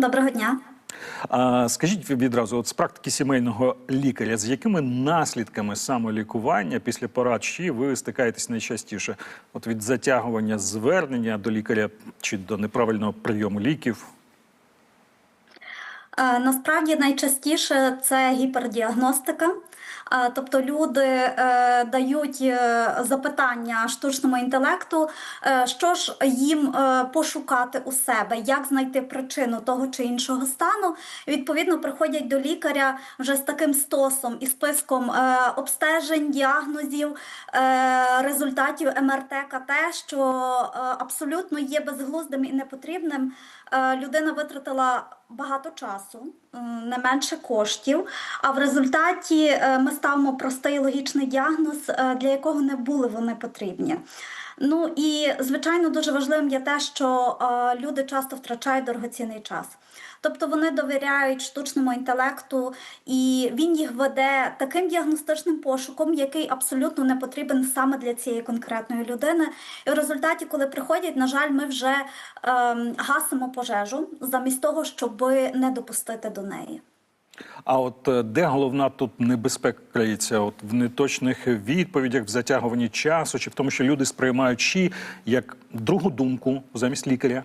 Доброго дня. А, скажіть відразу, от з практики сімейного лікаря, з якими наслідками самолікування після порад ЩІ ви стикаєтесь найчастіше? От від затягування звернення до лікаря чи до неправильного прийому ліків? Е, Насправді найчастіше це гіпердіагностика. Е, Тобто люди е, дають запитання штучному інтелекту, що ж їм пошукати у себе, як знайти причину того чи іншого стану. Відповідно, приходять до лікаря вже з таким стосом і списком обстежень, діагнозів, результатів МРТ, КТ, що абсолютно є безглуздим і непотрібним. Людина витратила багато часу, м, не менше коштів. А в результаті е, ми ставимо простий логічний діагноз, е, для якого не були вони потрібні. Ну і звичайно дуже важливим є те, що е, люди часто втрачають дорогоцінний час. Тобто вони довіряють штучному інтелекту, і він їх веде таким діагностичним пошуком, який абсолютно не потрібен саме для цієї конкретної людини. І в результаті, коли приходять, на жаль, ми вже ем, гасимо пожежу замість того, щоб не допустити до неї. А от е, де головна тут небезпека криється? От в неточних відповідях, в затягуванні часу, чи в тому, що люди сприймають ЩІ як другу думку замість лікаря?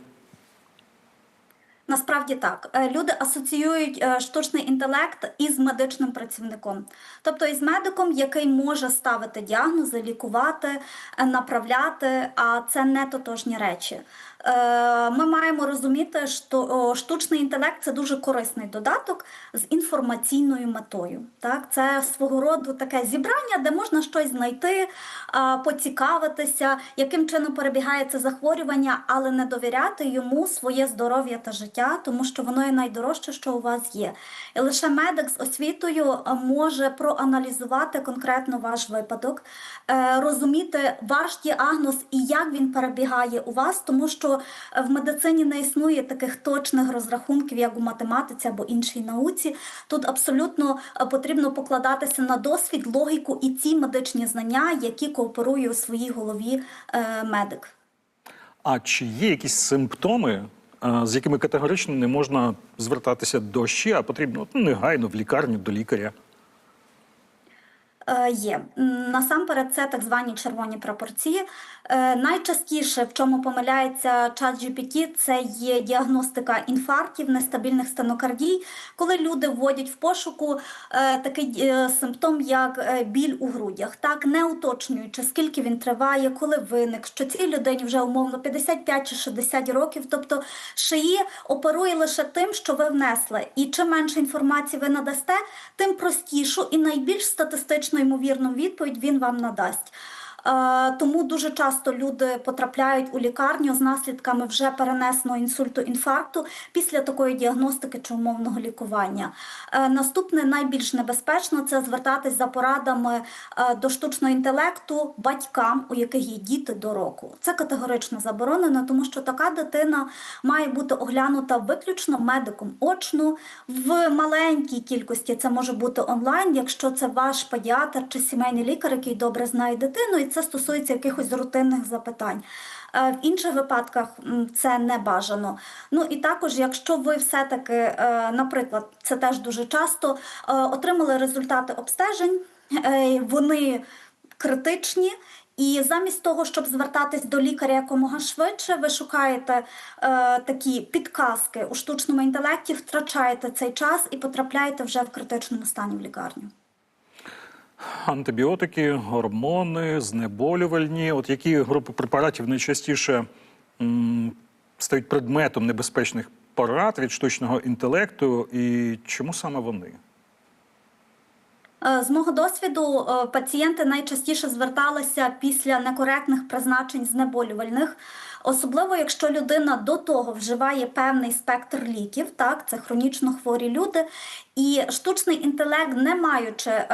Насправді так, Е, люди асоціюють е, штучний інтелект із медичним працівником, тобто із медиком, який може ставити діагнози, лікувати, направляти, а це не тотожні речі. Е, Ми маємо розуміти, що штучний інтелект це дуже корисний додаток з інформаційною метою. Так, це свого роду таке зібрання, де можна щось знайти, поцікавитися, яким чином перебігає це захворювання, але не довіряти йому своє здоров'я та життя, тому що воно є найдорожче, що у вас є. І лише медик з освітою може проаналізувати конкретно ваш випадок, е, розуміти ваш діагноз і як він перебігає у вас, тому що е, в медицині не існує таких точних розрахунків, як у математиці або іншій науці. Тут абсолютно е, потрібно покладатися на досвід, логіку і ці медичні знання, які кооперує у своїй голові е, медик. А чи є якісь симптоми, з якими категорично не можна звертатися до ЩІ, а потрібно ну, негайно в лікарню до лікаря? Е, Є насамперед, це так звані червоні прапорці. Е, Найчастіше, в чому помиляється чат GPT, це є діагностика інфарктів, нестабільних стенокардій, коли люди вводять в пошуку е, такий симптом, як біль у грудях, так не уточнюючи, скільки він триває, коли виник, що цій людині вже умовно 55 чи 60 років. Тобто шиї оперує лише тим, що ви внесли. І чим менше інформації ви надасте, тим простішу і найбільш статистично ймовірну відповідь він вам надасть. Е, Тому дуже часто люди потрапляють у лікарню з наслідками вже перенесеного інсульту інфаркту після такої діагностики чи умовного лікування. Е, Наступне найбільш небезпечно це звертатись за порадами е, до штучного інтелекту батькам, у яких є діти до року. Це категорично заборонено, тому що така дитина має бути оглянута виключно медиком очно в маленькій кількості. Це може бути онлайн, якщо це ваш педіатр чи сімейний лікар, який добре знає дитину, і це стосується якихось рутинних запитань. Е, В інших випадках це не бажано. Ну і також, якщо ви все-таки, е, наприклад, це теж дуже часто е, отримали результати обстежень, вони критичні. І замість того, щоб звертатись до лікаря якомога швидше, ви шукаєте е, такі підказки у штучному інтелекті, втрачаєте цей час і потрапляєте вже в критичному стані в лікарню. Антибіотики, гормони, знеболювальні. От які групи препаратів найчастіше м, стають предметом небезпечних порад від штучного інтелекту, і чому саме вони? Е, З мого досвіду е, пацієнти найчастіше зверталися після некоректних призначень знеболювальних, особливо якщо людина до того вживає певний спектр ліків, так це хронічно хворі люди, і штучний інтелект, не маючи е,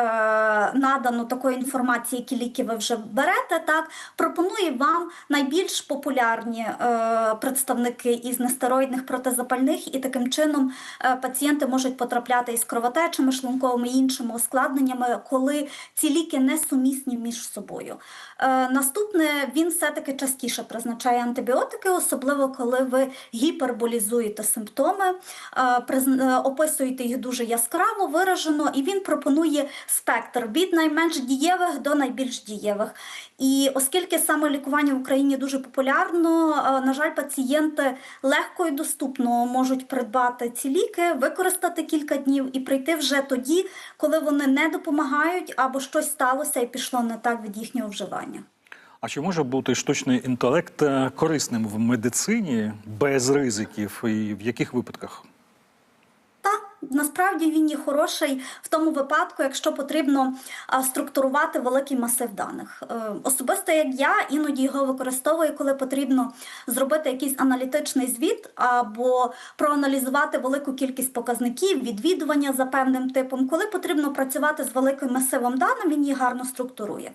надану такої інформації, які ліки ви вже берете, так пропонує вам найбільш популярні е, представники із нестероїдних протизапальних, і таким чином е, пацієнти можуть потрапляти із кровотечами, шлунковими і іншими ускладненнями коли ці ліки не сумісні між собою. Е, наступне він все-таки частіше призначає антибіотики, особливо коли ви гіперболізуєте симптоми, е, е, описуєте їх дуже яскраво, виражено, і він пропонує спектр від найменш дієвих до найбільш дієвих. І оскільки саме лікування в Україні дуже популярно, е, на жаль, пацієнти легко і доступно можуть придбати ці ліки, використати кілька днів і прийти вже тоді, коли вони не допомагають або щось сталося і пішло не так від їхнього вживання. А чи може бути штучний інтелект е, корисним в медицині без ризиків і в яких випадках? Насправді він є хороший в тому випадку, якщо потрібно структурувати великий масив даних. Е, Особисто як я іноді його використовую, коли потрібно зробити якийсь аналітичний звіт або проаналізувати велику кількість показників, відвідування за певним типом. Коли потрібно працювати з великим масивом даних, він їх гарно структурує.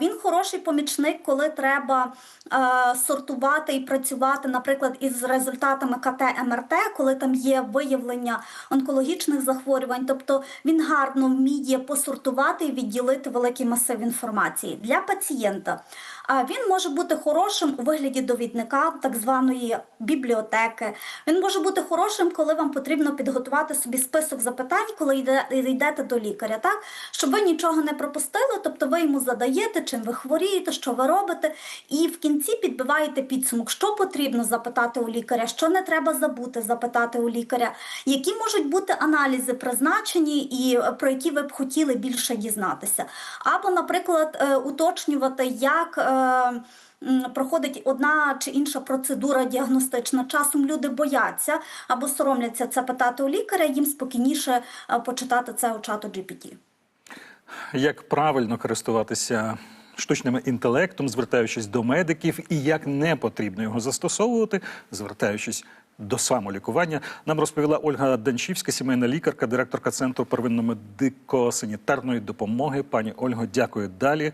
Він хороший помічник, коли треба сортувати і працювати, наприклад, із результатами КТ МРТ, коли там є виявлення онкологічних захворювань. Тобто він гарно вміє посортувати і відділити великий масив інформації для пацієнта. Він може бути хорошим у вигляді довідника, так званої бібліотеки. Він може бути хорошим, коли вам потрібно підготувати собі список запитань, коли йде, йдете до лікаря, так щоб ви нічого не пропустили, тобто ви йому задаєте, чим ви хворієте, що ви робите, і в кінці підбиваєте підсумок, що потрібно запитати у лікаря, що не треба забути запитати у лікаря, які можуть бути аналізи призначені і е, про які ви б хотіли більше дізнатися. Або, наприклад, е, уточнювати, як. Е, Проходить одна чи інша процедура діагностична. Часом люди бояться або соромляться це питати у лікаря, їм спокійніше е, почитати це у чату GPT. Як правильно користуватися штучним інтелектом, звертаючись до медиків, і як не потрібно його застосовувати, звертаючись до самолікування, нам розповіла Ольга Данчівська, сімейна лікарка, директорка центру первинно-медико-санітарної допомоги. Пані Ольго, дякую далі.